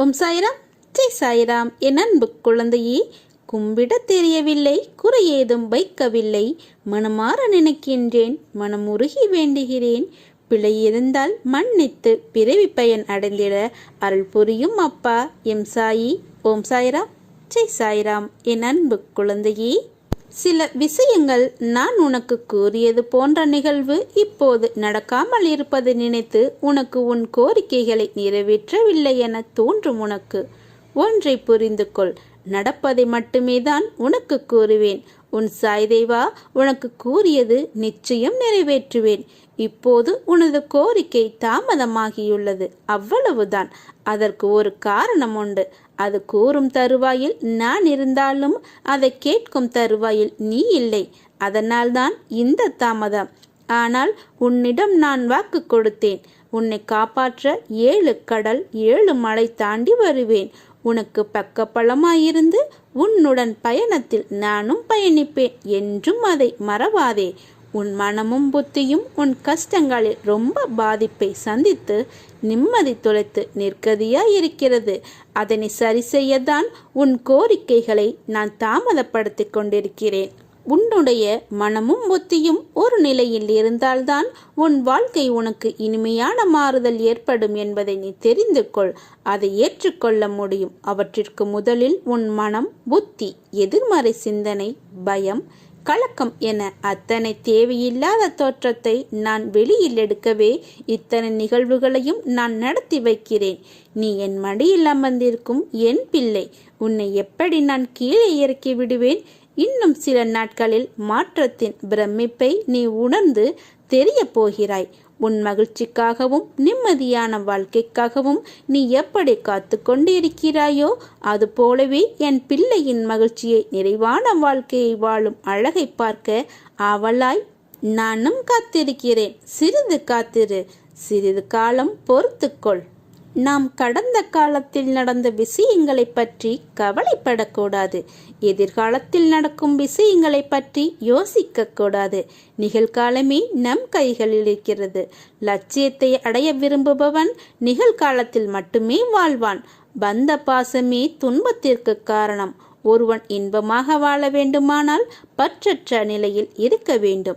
ஓம் சாய்ராம். ஜெய் சாய்ராம். என் அன்பு குழந்தையே கும்பிட தெரியவில்லை குறை ஏதும் வைக்கவில்லை. மனமாற நினைக்கின்றேன் மனமுருகி வேண்டுகிறேன். பிழை இருந்தால் மன்னித்து பிறவி பயன் அடைந்திட அருள் புரியும் அப்பா. எம் சாயி ஓம் சாய்ராம். ஜெய் சாய்ராம். என் அன்பு குழந்தையே. சில விஷயங்கள் நான் உனக்கு கூறியது போன்ற நிகழ்வு இப்போது நடக்காமல் இருப்பதை நினைத்து உனக்கு உன் கோரிக்கைகளை நிறைவேற்றவில்லை என தோன்றும் உனக்கு. ஒன்றை புரிந்து கொள். நடப்பதை மட்டுமே தான் உனக்கு கூறுவேன். உன் சாய்தேவா உனக்கு கூறியது நிச்சயம் நிறைவேற்றுவேன். இப்போது உனது கோரிக்கை தாமதமாகியுள்ளது. அவ்வளவுதான். அதற்கு ஒரு காரணம் உண்டு. அது கூறும் தருவாயில் நான் இருந்தாலும் அதை கேட்கும் தருவாயில் நீ இல்லை. அதனால்தான் இந்த தாமதம். ஆனால் உன்னிடம் நான் வாக்கு கொடுத்தேன். உன்னை காப்பாற்ற ஏழு கடல் ஏழு மலை தாண்டி வருவேன். உனக்கு பக்கப்பலமாயிருந்து உன்னுடன் பயணத்தில் நானும் பயணிப்பேன் என்றும் அதை மறவாதே. உன் மனமும் புத்தியும் உன் கஷ்டங்களில் ரொம்ப பாதிப்பை சந்தித்து நிம்மதி துளைத்து நிற்கதியாய் இருக்கிறது அதனை சரி செய்யத்தான் உன் கோரிக்கைகளை நான் தாமதப்படுத்தி கொண்டிருக்கிறேன். உன்னுடைய மனமும் புத்தியும் ஒரு நிலையில் இருந்தால்தான் உன் வாழ்க்கை உனக்கு இனிமையான மாறுதல் ஏற்படும் என்பதை நீ தெரிந்து கொள். அதை ஏற்றுக்கொள்ள முடியும். அவற்றிற்கு முதலில் உன் மனம் புத்தி எதிர்மறை சிந்தனை பயம் கலக்கம் என அத்தனை தேவையில்லாத தோற்றத்தை நான் வெளியில் எடுக்கவே இத்தனை நிகழ்வுகளையும் நான் நடத்தி வைக்கிறேன். நீ என் மடியில் அமர்ந்திருக்கும் என் பிள்ளை. உன்னை எப்படி நான் கீழே இறக்கி விடுவேன்? இன்னும் சில நாட்களில் மாற்றத்தின் பிரமிப்பை நீ உணர்ந்து தெரிய போகிறாய். உன் மகிழ்ச்சிக்காகவும் நிம்மதியான வாழ்க்கைக்காகவும் நீ எப்படி காத்து கொண்டிருக்கிறாயோ அது போலவே என் பிள்ளையின் மகிழ்ச்சியை நிறைவான வாழ்க்கையை வாழும் அழகை பார்க்க ஆவலாய் நானும் காத்திருக்கிறேன். சிறிது காத்திரு சிறிது காலம் பொறுத்துக்கொள். நாம் கடந்த காலத்தில் நடந்த விஷயங்களை பற்றி கவலைப்படக்கூடாது. எதிர்காலத்தில் நடக்கும் விஷயங்களை பற்றி யோசிக்க கூடாது நிகழ்காலமே நம் கைகளில் இருக்கிறது. லட்சியத்தை அடைய விரும்புபவன் நிகழ்காலத்தில் மட்டுமே வாழ்வான். பந்த பாசமே துன்பத்திற்கு காரணம். ஒருவன் இன்பமாக வாழ வேண்டுமானால் பற்றற்ற நிலையில் இருக்க வேண்டும்.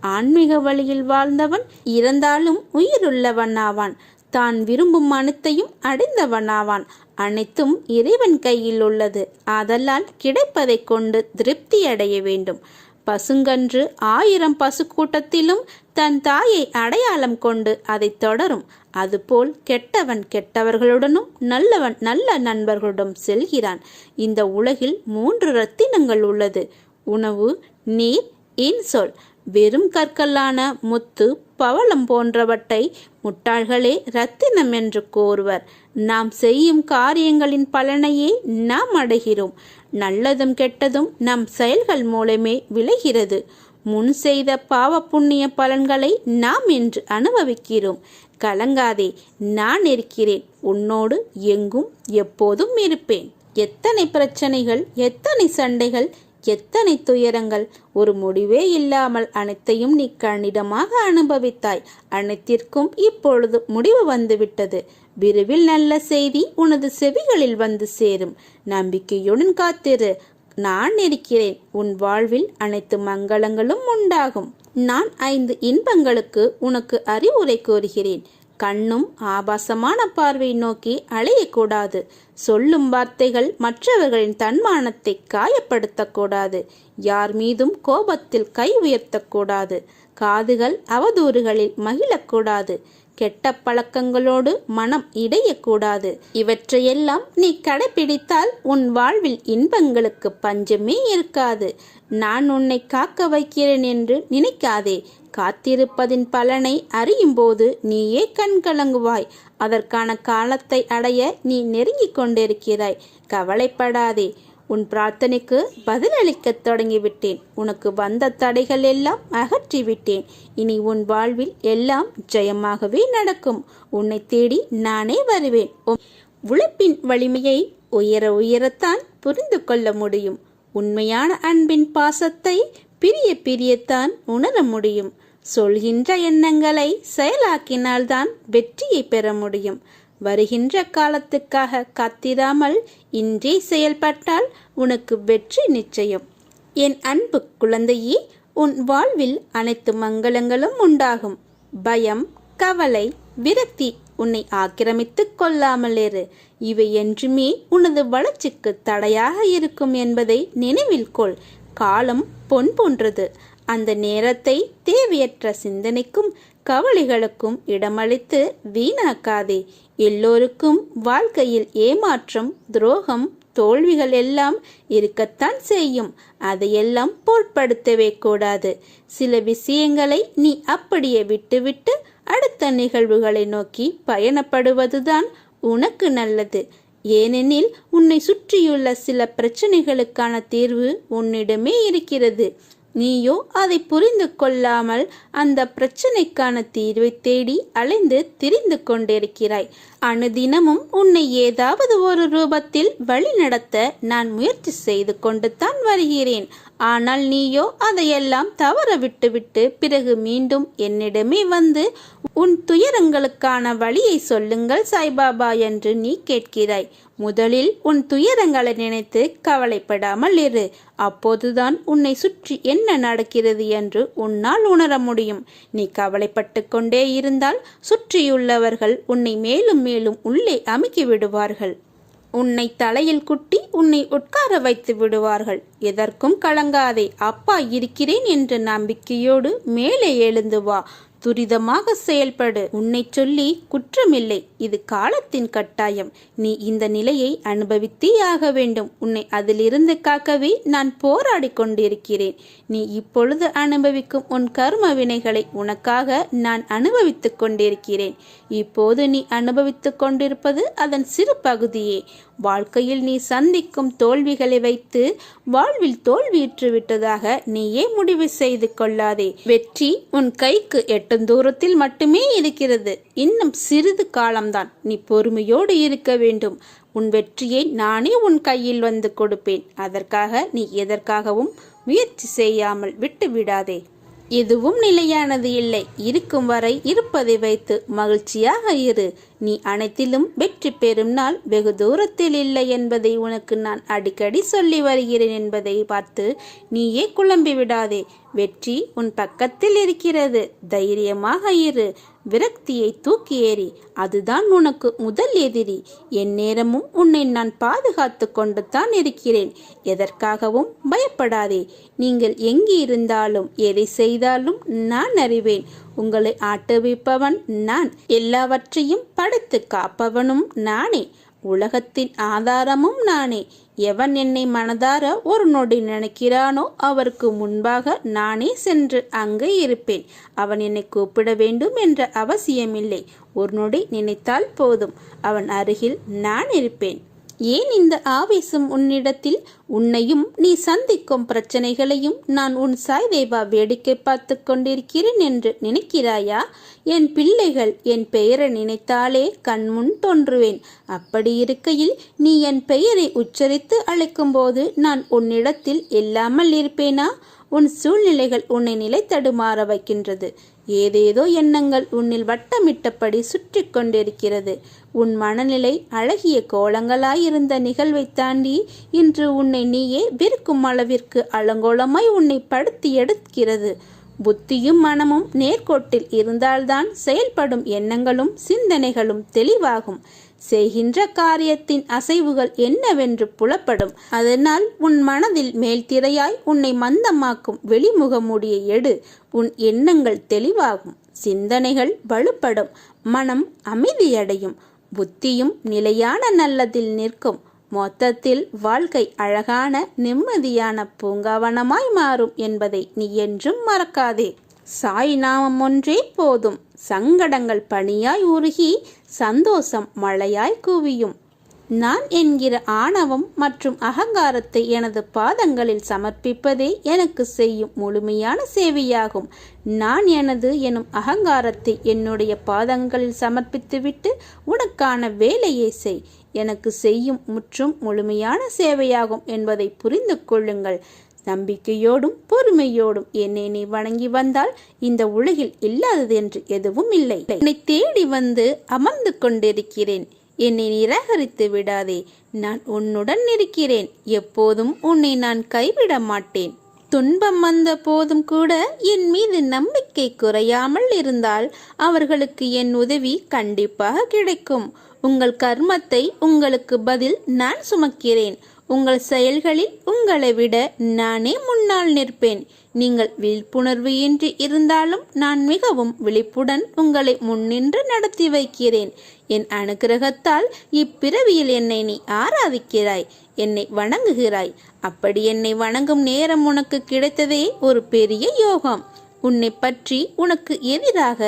ஆன்மீக வழியில் வாழ்ந்தவன் இறந்தாலும் உயிருள்ளவனாவான். தான் விரும்பும் அனைத்தையும் அடைந்தவனாவான். அனைத்தும் இறைவன் கையில் உள்ளது. ஆதலால் கிடைப்பதை கொண்டு திருப்தி அடைய வேண்டும். பசுங்கன்று ஆயிரம் பசு கூட்டத்திலும் தன் தாயை அடையாளம் கொண்டு அதை தொடரும். அதுபோல் கெட்டவன் கெட்டவர்களுடனும் நல்லவன் நல்ல நண்பர்களுடன் செல்கிறான். இந்த உலகில் மூன்று ரத்தினங்கள் உள்ளது. உணவு நீர் இன்சொல். வெறும் கற்களான முத்து பவளம் போன்றவற்றை முட்டாள்களே ரத்தினம் என்று கோருவர். நாம் செய்யும் காரியங்களின் பலனையே நாம் அடைகிறோம். நல்லதும் கெட்டதும் நம் செயல்கள் மூலமே விளைகிறது. முன் செய்த பாவ புண்ணிய பலன்களை நாம் இன்று அனுபவிக்கிறோம். கலங்காதே நான் இருக்கிறேன். உன்னோடு எங்கும் எப்போதும் இருப்பேன். எத்தனை பிரச்சனைகள் எத்தனை சண்டைகள் எத்தனை துயரங்கள்? ஒரு முடிவே இல்லாமல் அனைத்தையும் நீ கண்ணிடமாக அனுபவித்தாய். அனைத்திற்கும் இப்பொழுது முடிவு வந்துவிட்டது. விரைவில் நல்ல செய்தி உனது செவிகளில் வந்து சேரும். நம்பிக்கையுடன் காத்திரு. நான் இருக்கிறேன். உன் வாழ்வில் அனைத்து மங்களங்களும் உண்டாகும். நான் ஐந்து இன்பங்களுக்கு உனக்கு அறிவுரை கூறுகிறேன். கண்ணும் ஆபாசமான பார்வை நோக்கி அலையக்கூடாது. சொல்லும் வார்த்தைகள் மற்றவர்களின் தன்மானத்தை காயப்படுத்தக்கூடாது. யார் மீதும் கோபத்தில் கை உயர்த்தக்கூடாது. காதுகள் அவதூறுகளில் மகிழக்கூடாது. கெட்ட பழக்கங்களோடு மனம் இடையக்கூடாது. இவற்றையெல்லாம் நீ கடைபிடித்தால் உன் வாழ்வில் இன்பங்களுக்கு பஞ்சமே இருக்காது. நான் உன்னை காக்க வைக்கிறேன் என்று நினைக்காதே. காத்திருப்பதின் பலனை அறியும்போது நீயே கண்கலங்குவாய் அதற்கான காலத்தை அடைய நீ நெருங்கிக் கொண்டிருக்கிறாய். கவலைப்படாதே. உன் பிரார்த்தனைக்கு பதிலளிக்கத் தொடங்கிவிட்டேன். உனக்கு வந்த தடைகள் எல்லாம் அகற்றிவிட்டேன். இனி உன் வாழ்வில் எல்லாம் ஜெயமாகவே நடக்கும். உன்னை தேடி நானே வருவேன். உழைப்பின் வலிமையை உயர உயரத்தான் புரிந்து கொள்ள முடியும். உண்மையான அன்பின் பாசத்தை பிரிய பிரியத்தான் உணர முடியும். சொல்கின்ற எண்ணங்களை செயலாக்கினால்தான் வெற்றியை பெற முடியும். வருகின்ற காலத்துக்காக காத்திராமல் இன்றே செயல்பட்டால் உனக்கு வெற்றி நிச்சயம். என் அன்பு குழந்தையே உன் வாழ்வில் அனைத்து மங்களங்களும் உண்டாகும். பயம் கவலை விரக்தி உன்னை ஆக்கிரமித்துக் கொள்ளாமல் இவை என்றுமே உனது வளர்ச்சிக்கு தடையாக இருக்கும் என்பதை நினைவில் கொள். காலம் பொன் போன்றது. அந்த நேரத்தை தேவையற்ற சிந்தனைக்கும் கவலைகளுக்கும் இடமளித்து வீணாக்காதே. எல்லோருக்கும் வாழ்க்கையில் ஏமாற்றம் துரோகம் தோல்விகள் எல்லாம் இருக்கத்தான் செய்யும். அதையெல்லாம் பொருட்படுத்தவே கூடாது. சில விஷயங்களை நீ அப்படியே விட்டுவிட்டு அடுத்த நிகழ்வுகளை நோக்கி பயணப்படுவதுதான் உனக்கு நல்லது. ஏனெனில் உன்னை சுற்றியுள்ள சில பிரச்சனைகளுக்கான தீர்வு உன்னிடமே இருக்கிறது. நீயோ அதை புரிந்து கொள்ளாமல் அந்த பிரச்சனைக்கான தீர்வை தேடி அலைந்து திரிந்து கொண்டிருக்கிறாய். அனுதினமும் உன்னை ஏதாவது ஒரு ரூபத்தில் வழிநடத்த நான் முயற்சி செய்து கொண்டு தான் வருகிறேன். ஆனால் நீயோ அதையெல்லாம் தவற விட்டுவிட்டு பிறகு மீண்டும் என்னிடமே வந்து உன் துயரங்களுக்கான வழியை சொல்லுங்கள் சாய்பாபா என்று நீ கேட்கிறாய். முதலில் உன் துயரங்களை நினைத்து கவலைப்படாமல் இரு. அப்போதுதான் உன்னை சுற்றி என்ன நடக்கிறது என்று உன்னால் உணர முடியும். நீ கவலைப்பட்டு கொண்டே இருந்தால் சுற்றியுள்ளவர்கள் உன்னை மேலும் மேலும் உள்ளே அமுக்கி விடுவார்கள். உன்னை தலையில் குட்டி உன்னை உட்கார வைத்து விடுவார்கள். எதற்கும் கலங்காதே. அப்பா இருக்கிறேன் என்ற நம்பிக்கையோடு மேலே எழுந்து வா. துரிதமாக செயல்படு. உன்னை சொல்லி குற்றமில்லை. இது காலத்தின் கட்டாயம். நீ இந்த நிலையை அனுபவித்தே ஆக வேண்டும். உன்னை அதிலிருந்து காக்கவே நான் போராடி கொண்டிருக்கிறேன். நீ இப்பொழுது அனுபவிக்கும் உன் கர்ம வினைகளை உனக்காக நான் அனுபவித்துக் கொண்டிருக்கிறேன். இப்போது நீ அனுபவித்துக் கொண்டிருப்பது அதன் சிறு பகுதியே. வாழ்க்கையில் நீ சந்திக்கும் தோல்விகளை வைத்து வாழ்வில் தோல்வியுற்று விட்டதாக நீயே முடிவு செய்து கொள்ளாதே. வெற்றி உன் கைக்கு எட்டும் தூரத்தில் மட்டுமே இருக்கிறது. இன்னும் சிறிது காலம்தான். நீ பொறுமையோடு இருக்க வேண்டும். உன் வெற்றியை நானே உன் கையில் வந்து கொடுப்பேன். அதற்காக நீ எதற்காகவும் முயற்சி செய்யாமல் விட்டு விடாதே. எதுவும் நிலையானது இல்லை. இருக்கும் வரை இருப்பதை வைத்து மகிழ்ச்சியாக இரு. நீ அனைத்திலும் வெற்றி பெறும் நாள் வெகு தூரத்தில் இல்லை என்பதை உனக்கு நான் அடிக்கடி சொல்லி வருகிறேன் என்பதை பார்த்து நீயே குழம்பி விடாதே. வெற்றி உன் பக்கத்தில் இருக்கிறது. தைரியமாக இரு. விரக்தியை தூக்கி ஏறி. அதுதான் உனக்கு முதல் எதிரி. என் நேரமும் உன்னை நான் பாதுகாத்து கொண்டு தான் இருக்கிறேன். எதற்காகவும் பயப்படாதே. நீங்கள் எங்கே இருந்தாலும் எதை செய்தாலும் நான் அறிவேன். உங்களை ஆட்டுவிப்பவன் நான். எல்லாவற்றையும் படைத்து காப்பவனும் நானே. உலகத்தின் ஆதாரமும் நானே. எவன் என்னை மனதார ஒரு நொடி நினைக்கிறானோ அவருக்கு முன்பாக நானே சென்று அங்கே இருப்பேன். அவன் என்னை கூப்பிட வேண்டும் என்ற அவசியமில்லை. ஒரு நொடி நினைத்தால் போதும். அவன் அருகில் நான் இருப்பேன். ஏன் இந்த ஆவேசம் உன்னிடத்தில்? உன்னையும் நீ சந்திக்கும் பிரச்சனைகளையும் நான் உன் சாய் தேவா வேடிக்கை பார்த்து கொண்டிருக்கிறேன் என்று நினைக்கிறாயா? என் பிள்ளைகள் என் பெயரை நினைத்தாலே கண்முன் தோன்றுவேன். அப்படி இருக்கையில் நீ என் பெயரை உச்சரித்து அழைக்கும்போது நான் உன்னிடத்தில் இல்லாமல் இருப்பேனா? உன் சூழ்நிலைகள் உன்னை நிலை தடுமாற வைக்கின்றது. ஏதேதோ எண்ணங்கள் உன்னில் வட்டமிட்டபடி சுற்றி கொண்டிருக்கிறது. உன் மனநிலை அழகிய கோலங்களாயிருந்த நிகழ்வை தாண்டி இன்று உன்னை நீயே விற்கும் அளவிற்கு அலங்கோலமாய் உன்னை படுத்தி எடுக்கிறது. புத்தியும் மனமும் நேர்கோட்டில் இருந்தால்தான் செயல்படும் எண்ணங்களும் சிந்தனைகளும் தெளிவாகும். செய்கின்ற காரியத்தின் அசைவுகள் என்னவென்று புலப்படும். அதனால் உன் மனதில் மேல்திரையாய் உன்னை மந்தமாக்கும் வெளிமுகமுடியை எடு. உன் எண்ணங்கள் தெளிவாகும். சிந்தனைகள் வலுப்படும். மனம் அமைதியடையும். புத்தியும் நிலையான நல்லதில் நிற்கும். மொத்தத்தில் வாழ்க்கை அழகான நிம்மதியான பூங்காவனமாய் மாறும் என்பதை நீ என்றும் மறக்காதே. சாய் நாமம் ஒன்றே போதும். சங்கடங்கள் பணியாய் உருகி சந்தோஷம் மழையாய் குவியும். நான் என்கிற ஆணவம் மற்றும் அகங்காரத்தை எனது பாதங்களில் சமர்ப்பிப்பதே எனக்கு செய்யும் முழுமையான சேவையாகும். நான் எனது எனும் அகங்காரத்தை என்னுடைய பாதங்களில் சமர்ப்பித்துவிட்டு உனக்கான வேலையை செய். எனக்கு செய்யும் முற்றும் முழுமையான சேவையாகும் என்பதை புரிந்து கொள்ளுங்கள். நம்பிக்கையோடும் பொறுமையோடும் என்னை நீ வணங்கி வந்தால் இந்த உலகில் இல்லாதது என்று எதுவும் இல்லை. என்னை தேடி வந்து அமர்ந்து கொண்டிருக்கிறேன். என்னை நிராகரித்து விடாதே. நான் உன்னுடன் இருக்கிறேன். எப்போதும் உன்னை நான் கைவிட மாட்டேன். துன்பம் வந்த போதும் கூட என் மீது நம்பிக்கை குறையாமல் இருந்தால் அவர்களுக்கு என் உதவி கண்டிப்பாக கிடைக்கும். உங்கள் கர்மத்தை உங்களுக்கு பதில் நான் சுமக்கிறேன். உங்கள் செயல்களில் உங்களை விட நானே முன்னால் நிற்பேன். நீங்கள் விழிப்புணர்வு இன்றி இருந்தாலும் நான் மிகவும் விழிப்புடன் உங்களை முன்னின்று நடத்தி வைக்கிறேன். என் அனுகிரகத்தால் இப்பிறவியில் என்னை நீ ஆராதிக்கிறாய் என்னை வணங்குகிறாய். அப்படி என்னை வணங்கும் நேரம் உனக்கு கிடைத்ததே ஒரு பெரிய யோகம். உன்னை பற்றி உனக்கு எதிராக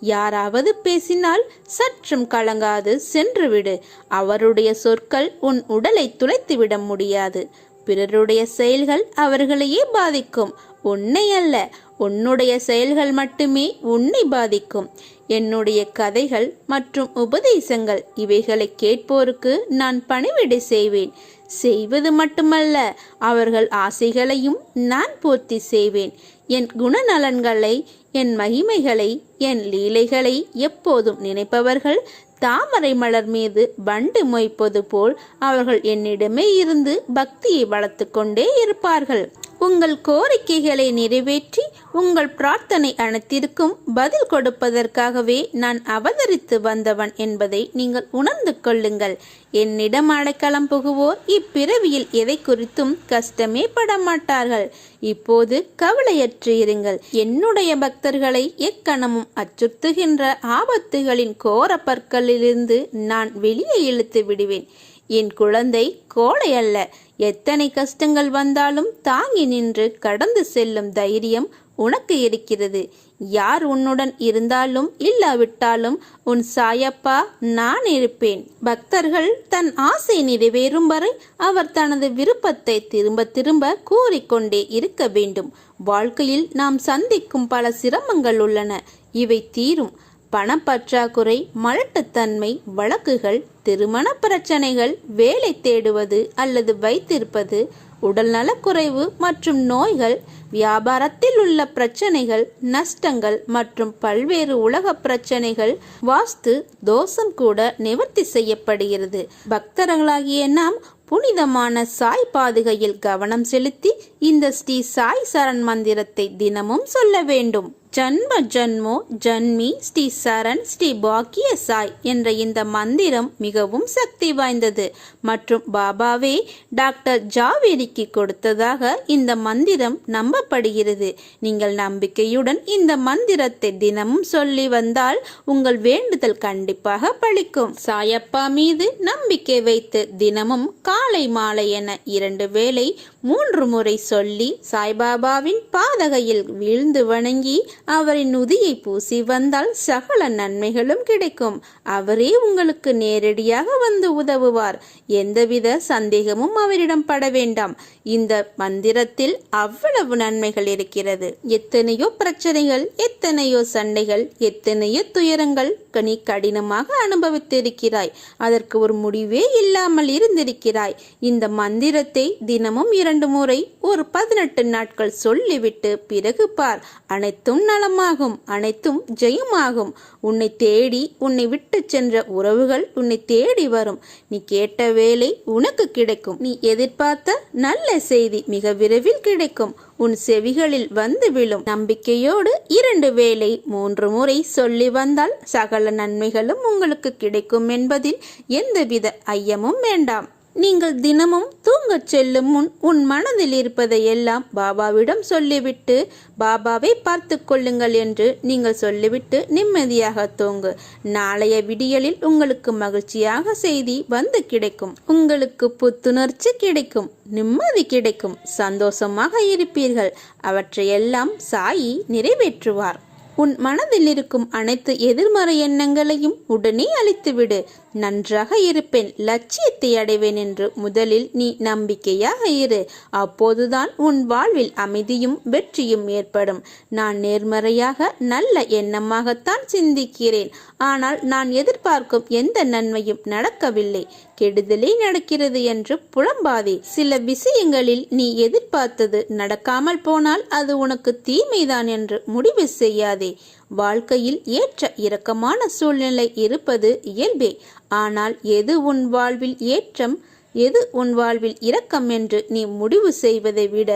யாராவது பேசினால் சற்றும் கலங்காது சென்றுவிடு. அவருடைய சொற்கள் உன் உடலை துளைத்துவிட முடியாது. பிறருடைய செயல்கள் அவர்களையே பாதிக்கும். உன்னை அல்ல உன்னுடைய செயல்கள் மட்டுமே உன்னை பாதிக்கும். என்னுடைய கதைகள் மற்றும் உபதேசங்கள் இவைகளை கேட்போருக்கு நான் பணிவிடை செய்வேன். செய்வது மட்டுமல்ல அவர்கள் ஆசைகளையும் நான் பூர்த்தி செய்வேன். என் குணநலன்களை என் மகிமைகளை என் லீலைகளை எப்போதும் நினைப்பவர்கள் தாமரை மலர் மீது பண்டு மொய்ப்பது போல் அவர்கள் என்னிடமே இருந்து பக்தியை வளர்த்து கொண்டே இருப்பார்கள். உங்கள் கோரிக்கைகளை நிறைவேற்றி உங்கள் பிரார்த்தனை அனைத்திற்கும் பதில் கொடுப்பதற்காகவே நான் அவதரித்து வந்தவன் என்பதை நீங்கள் உணர்ந்து கொள்ளுங்கள். என்னிடம் அடைக்கலம் புகுவோர் இப்பிறவியில் எதை குறித்தும் கஷ்டமே பட மாட்டார்கள் இப்போது கவலையற்று இருங்கள். என்னுடைய பக்தர்களை எக்கணமும் அச்சுறுத்துகின்ற ஆபத்துகளின் கோர பற்களிலிருந்து நான் வெளியே இழுத்து விடுவேன். என் குழந்தை கோழை அல்ல எத்தனை கஷ்டங்கள் வந்தாலும் தாங்கி நின்று கடந்து செல்லும் தைரியம் உனக்கு இருக்கிறது. யார் உன்னுடன் இருந்தாலும் இல்லாவிட்டாலும் உன் சாயப்பா நான் இருப்பேன். பக்தர்கள் தன் ஆசை நிறைவேறும் வரை அவர் தனது விருப்பத்தை திரும்ப திரும்ப கூறிக்கொண்டே இருக்க வேண்டும். வாழ்க்கையில் நாம் சந்திக்கும் பல சிரமங்கள் உள்ளன. இவை தீரும். பணப்பற்றாக்குறை மலட்டுத்தன்மை வழக்குகள் திருமண பிரச்சனைகள் வேலை தேடுவது அல்லது வைத்திருப்பது உடல்நலக்குறைவு மற்றும் நோய்கள் வியாபாரத்தில் உள்ள பிரச்சனைகள் நஷ்டங்கள் மற்றும் பல்வேறு உலக பிரச்சனைகள் வாஸ்து தோஷம் கூட நிவர்த்தி செய்யப்படுகிறது. பக்தர்களாகிய நாம் புனிதமான சாய் பாதுகையில் கவனம் செலுத்தி இந்த ஸ்ரீ சாய் சரண் மந்திரத்தை தினமும் சொல்ல வேண்டும். ஜன்ம ஜன்மோ ஜன்மி ஸ்ரீ சரண் ஸ்ரீ பாக்கிய சாய் என்ற இந்த மந்திரம் மிகவும் சக்தி வாய்ந்தது. மற்றும் பாபாவே டாக்டர் ஜாவேரிக்கு கொடுத்ததாக இந்த மந்திரம் நம்பப்படுகிறது. நீங்கள் நம்பிக்கையுடன் இந்த மந்திரத்தை தினமும் சொல்லி வந்தால் உங்கள் வேண்டுதல் கண்டிப்பாக பழிக்கும். சாயப்பா மீது நம்பிக்கை வைத்து தினமும் காலை மாலை என இரண்டு வேளை மூன்று முறை சொல்லி சாய்பாபாவின் பாதகையில் வீழ்ந்து வணங்கி அவரின் உதியை பூசி வந்தால் சகல நன்மைகளும் கிடைக்கும். அவரே உங்களுக்கு நேரடியாக வந்து உதவுவார். எந்தவித சந்தேகமும் அவரிடம் பட வேண்டாம். இந்த மந்திரத்தில் அவ்வளவு நன்மைகள் இருக்கிறது. எத்தனையோ பிரச்சனைகள் எத்தனையோ சண்டைகள் எத்தனையோ துயரங்கள் நீ கடினமாக அனுபவித்திருக்கிறாய். அதற்கு ஒரு முடிவே இல்லாமல் இருந்திருக்கிறாய். இந்த மந்திரத்தை தினமும் இரண்டு முறை ஒரு பதினெட்டு நாட்கள் சொல்லிவிட்டு பிறகு பார். அனைத்தும் நலமாகும் அனைத்தும் ஜெயமாகும். உன்னை தேடி உன்னை விட்டு சென்ற உறவுகள் உன்னை தேடி வரும். நீ கேட்ட வேலை உனக்கு கிடைக்கும். நீ எதிர்பார்த்த நல்ல செய்தி மிக விரைவில் கிடைக்கும். உன் செவிகளில் வந்து விழும். நம்பிக்கையோடு இரண்டு வேளை மூன்று முறை சொல்லி வந்தால் சகல நன்மைகளும் உங்களுக்கு கிடைக்கும் என்பதில் எந்தவித ஐயமும் வேண்டாம். நீங்கள் தினமும் தூங்கச் செல்லும் முன் உன் மனதில் இருப்பதை எல்லாம் பாபாவிடம் சொல்லிவிட்டு பாபாவை பார்த்து கொள்ளுங்கள் என்று நீங்கள் சொல்லிவிட்டு நிம்மதியாக தூங்கு. நாளைய விடியலில் உங்களுக்கு மகிழ்ச்சியாக செய்தி வந்து கிடைக்கும். உங்களுக்கு புத்துணர்ச்சி கிடைக்கும். நிம்மதி கிடைக்கும். சந்தோஷமாக இருப்பீர்கள். அவற்றையெல்லாம் சாயி நிறைவேற்றுவார். உன் மனதில் இருக்கும் அனைத்து எதிர்மறை எண்ணங்களையும் உடனே அழித்துவிடு. நன்றாக இருப்பேன் லட்சியத்தை அடைவேன் என்று முதலில் நீ நம்பிக்கையாக இரு. அப்போதுதான் உன் வாழ்வில் அமைதியும் வெற்றியும் ஏற்படும். நான் நேர்மறையாக நல்ல எண்ணமாகத்தான் சிந்திக்கிறேன். ஆனால் நான் எதிர்பார்க்கும் எந்த நன்மையும் நடக்கவில்லை. கெடுதலே நடக்கிறது என்று புலம்பாதே. சில விஷயங்களில் நீ எதிர்பார்த்தது நடக்காமல் போனால் அது உனக்கு தீமைதான் என்று முடிவு செய்யாதே. வாழ்க்கையில் ஏற்ற இரக்கமான சூழ்நிலை இருப்பது இயல்பே. ஆனால் எது உன் வாழ்வில் ஏற்றம் எது உன் வாழ்வில் இரக்கம் என்று நீ முடிவு செய்வதை விட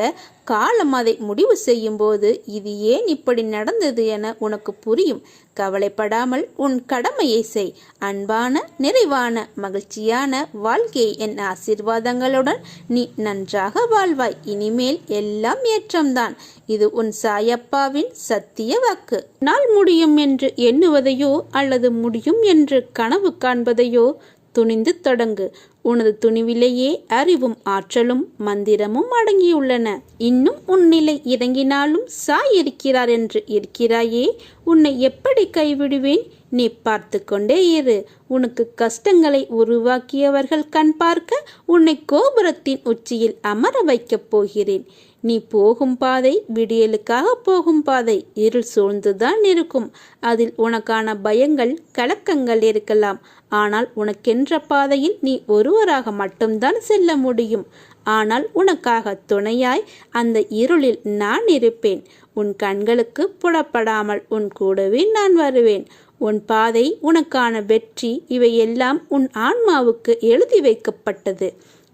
காலம் அதை முடிவு செய்யும் போது இது ஏன் இப்படி நடந்தது என உனக்கு புரியும். கவலைப்படாமல் உன் கடமையை செய். அன்பான நிறைவான மகிழ்ச்சியான வாழ்க்கையை என் ஆசீர்வாதங்களுடன் நீ நன்றாக வாழ்வாய். இனிமேல் எல்லாம் ஏற்றம்தான். இது உன் சாயப்பாவின் சத்திய வாக்கு. நாள் முடியும் என்று எண்ணுவதையோ அல்லது முடியும் என்று கனவு காண்பதையோ துணிந்து தொடங்கு. உனது துணிவிலேயே அறிவும் ஆற்றலும் மந்திரமும் அடங்கியுள்ளன. இன்னும் உன்னிலை இறங்கினாலும் சாய் இருக்கிறார் என்று இருக்கிறாயே. உன்னை எப்படி கைவிடுவேன்? நீ பார்த்து கொண்டே இரு. உனக்கு கஷ்டங்களை உருவாக்கியவர்கள் கண் பார்க்க உன்னை கோபுரத்தின் உச்சியில் அமர வைக்கப் போகிறேன். நீ போகும் பாதை விடியலுக்காக போகும் பாதை. இருள் சூழ்ந்துதான் இருக்கும். அதில் உனக்கான பயங்கள் கலக்கங்கள் இருக்கலாம். ஆனால் உனக்கென்ற பாதையில் நீ ஒருவராக மட்டும்தான் செல்ல முடியும். ஆனால் உனக்காக துணையாய் அந்த இருளில் நான் இருப்பேன். உன் கண்களுக்கு புலப்படாமல் உன் கூடவே நான் வருவேன். உன் பாதை உனக்கான வெற்றி இவையெல்லாம் உன் ஆன்மாவுக்கு எழுதி வைக்கப்பட்டது.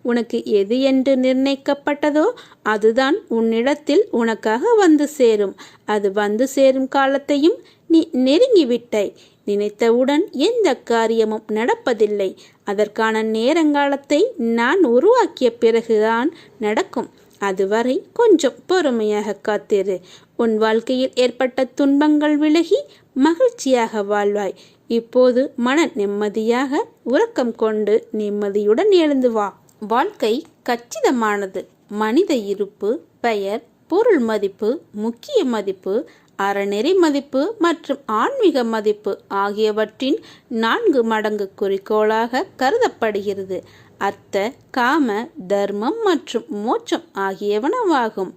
உனக்கு எது என்று நிர்ணயிக்கப்பட்டதோ அதுதான் உன்னிடத்தில் உனக்காக வந்து சேரும். அது வந்து சேரும் காலத்தையும் நீ நெருங்கிவிட்டாய். நினைத்தவுடன் எந்த காரியமும் நடப்பதில்லை. அதற்கான நேரங்காலத்தை நான் உருவாக்கிய பிறகுதான் நடக்கும். அதுவரை கொஞ்சம் பொறுமையாக காத்திரு. உன் வாழ்க்கையில் ஏற்பட்ட துன்பங்கள் விலகி மகிழ்ச்சியாக வாழ்வாய். இப்போது மன நிம்மதியாக உறக்கம் கொண்டு நிம்மதியுடன் எழுந்து வா. வாழ்க்கை கச்சிதமானது. மனித இருப்பு பெயர் பொருள் மதிப்பு முக்கிய மதிப்பு அறநெறி மதிப்பு மற்றும் ஆன்மீக மதிப்பு ஆகியவற்றின் நான்கு மடங்கு குறிக்கோளாக கருதப்படுகிறது. அர்த்த காம தர்மம் மற்றும் மோட்சம் ஆகியவனவாகும்.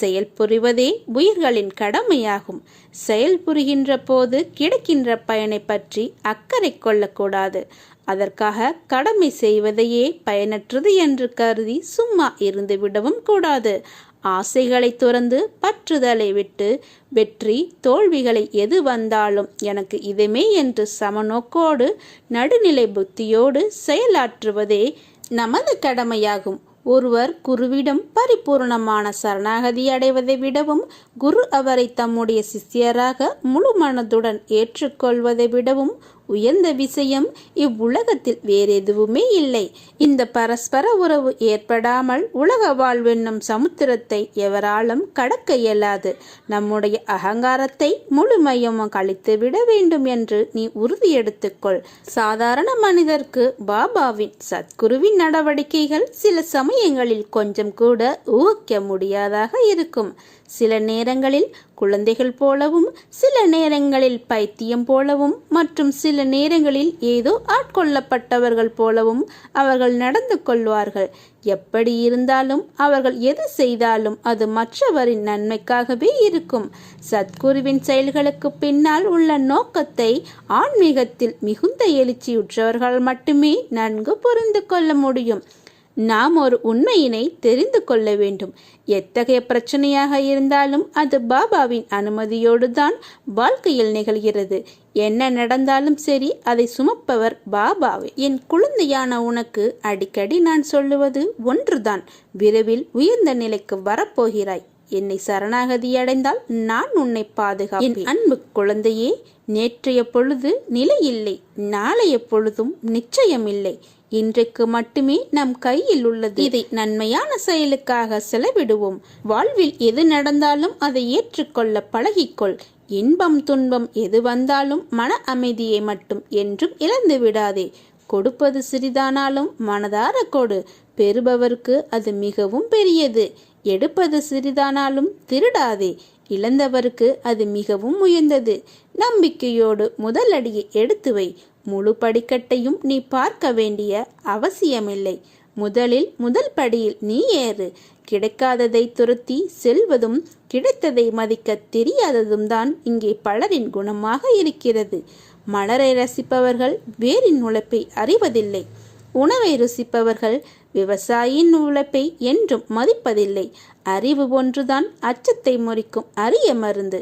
செயல்புரிவதே உயிர்களின் கடமையாகும். செயல்புரிகின்ற போது கிடைக்கின்ற பயனை பற்றி அக்கறை கொள்ளக்கூடாது. அதற்காக கடமை செய்வதையே பயனற்றது என்று கருதி சும்மா இருந்து விடவும் கூடாது. ஆசைகளை துறந்து பற்றுதலை விட்டு வெற்றி தோல்விகளை எது வந்தாலும் எனக்கு இதுமே என்று சமநோக்கோடு நடுநிலை புத்தியோடு செயலாற்றுவதே நமது கடமையாகும். ஒருவர் குருவிடம் பரிபூர்ணமான சரணாகதி அடைவதை விடவும் குரு அவரை தம்முடைய சிஷ்யராக முழு மனதுடன் ஏற்றுக்கொள்வதை விடவும் உயர்ந்த விஷயம். இவ்வுலகத்தில் வேறெதுவுமே இல்லை. இந்த பரஸ்பர உறவு ஏற்படாமல் உலக வாழ்வென்னும் சமுத்திரத்தை எவராலும் கடக்க இயலாது. நம்முடைய அகங்காரத்தை முழுமையும் கழித்து விட வேண்டும் என்று நீ உறுதி எடுத்துக்கொள். சாதாரண மனிதர்க்கு பாபாவின் சத்குருவின் நடவடிக்கைகள் சில சமயங்களில் கொஞ்சம் கூட ஊகிக்க முடியாதாக இருக்கும். சில நேரங்களில் குழந்தைகள் போலவும் சில நேரங்களில் பைத்தியம் போலவும் மற்றும் சில நேரங்களில் ஏதோ ஆட்கொள்ளப்பட்டவர்கள் போலவும் அவர்கள் நடந்து கொள்வார்கள். எப்படி இருந்தாலும் அவர்கள் எது செய்தாலும் அது மற்றவரின் நன்மைக்காகவே இருக்கும். சத்குருவின் செயல்களுக்கு பின்னால் உள்ள நோக்கத்தை ஆன்மீகத்தில் மிகுந்த எழுச்சியுற்றவர்கள் மட்டுமே நன்கு புரிந்து கொள்ள முடியும். நாம் ஒரு உண்மையினை தெரிந்து கொள்ள வேண்டும். எத்தகைய பிரச்சனையாக இருந்தாலும் அது பாபாவின் அனுமதியோடு தான் வாழ்க்கையில் நிகழ்கிறது. என்ன நடந்தாலும் சரி அதை சுமப்பவர் பாபாவே. என் குழந்தையான உனக்கு அடிக்கடி நான் சொல்லுவது ஒன்றுதான். விரைவில் உயர்ந்த நிலைக்கு வரப்போகிறாய். என்னை சரணாகதி அடைந்தால் நான் உன்னை பாதுகாப்பேன். அன்பு குழந்தையே நேற்றைய பொழுது நிலையில்லை. நாளைய பொழுதும் நிச்சயமில்லை. இன்றைக்கு மட்டுமே நம் கையில் உள்ளது. இதை நன்மையான செயலுக்காக செலவிடுவோம். வாழ்வில் எது நடந்தாலும் அதை ஏற்றுக்கொள்ள பழகிக்கொள். இன்பம் துன்பம் எது வந்தாலும் மன அமைதியை மட்டும் என்றும் இழந்து விடாதே. கொடுப்பது சிறிதானாலும் மனதார கொடு. பெறுபவருக்கு அது மிகவும் பெரியது. எடுப்பது சிறிதானாலும் திருடாதே. இழந்தவருக்கு அது மிகவும் உயர்ந்தது. நம்பிக்கையோடு முதல் அடியை எடுத்து வை. முழு படிக்கட்டையும் நீ பார்க்க வேண்டிய அவசியமில்லை. முதலில் முதல் படியில் நீ ஏறு. கிடைக்காததை துரத்தி செல்வதும் கிடைத்ததை மதிக்க தெரியாததும் தான் இங்கே பலரின் குணமாக இருக்கிறது. மலரை ரசிப்பவர்கள் வேரின் உழைப்பை அறிவதில்லை. உணவை ருசிப்பவர்கள் விவசாயியின் உழைப்பை என்றும் மதிப்பதில்லை. அறிவு ஒன்றுதான் அச்சத்தை முறிக்கும் அரிய மருந்து.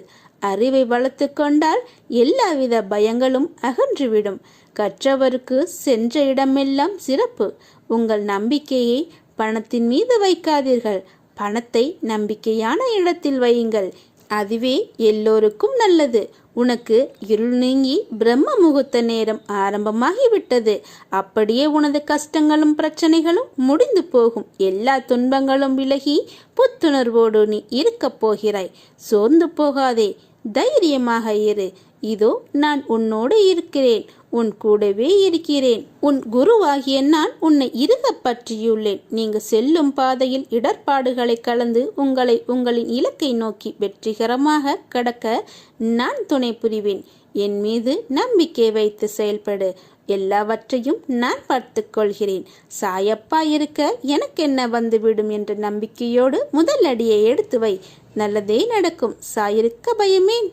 அறிவை வளர்த்து கொண்டால் எல்லாவித பயங்களும் அகன்றுவிடும். கற்றவருக்கு சென்ற இடமெல்லாம் சிறப்பு. உங்கள் நம்பிக்கையை பணத்தின் மீது வைக்காதீர்கள். பணத்தை நம்பிக்கையான இடத்தில் வையுங்கள். அதுவே எல்லோருக்கும் நல்லது. உனக்கு இருள் நீங்கி பிரம்ம முகூர்த்த நேரம் ஆரம்பமாகிவிட்டது. அப்படியே உனது கஷ்டங்களும் பிரச்சனைகளும் முடிந்து போகும். எல்லா துன்பங்களும் விலகி புத்துணர்வோடு நீ இருக்கப் போகிறாய். சோர்ந்து போகாதே. தைரியமாக இரு. இதோ நான் உன்னோடு இருக்கிறேன். உன் கூடவே இருக்கிறேன். உன் குருவாகிய நான் உன்னை இருக பற்றியுள்ளேன். நீங்க செல்லும் பாதையில் இடர்பாடுகளை கலந்து உங்களை உங்களின் இலக்கை நோக்கி வெற்றிகரமாக கடக்க நான் துணை புரிவேன். என் மீது நம்பிக்கை வைத்து செயல்படு. எல்லாவற்றையும் நான் பார்த்துக்கொள்கிறேன் சாயப்பா இருக்க எனக்கு என்ன வந்துவிடும் என்ற நம்பிக்கையோடு முதல் அடியை எடுத்து வை. நல்லதே நடக்கும். சாயிருக்க பயமேன்.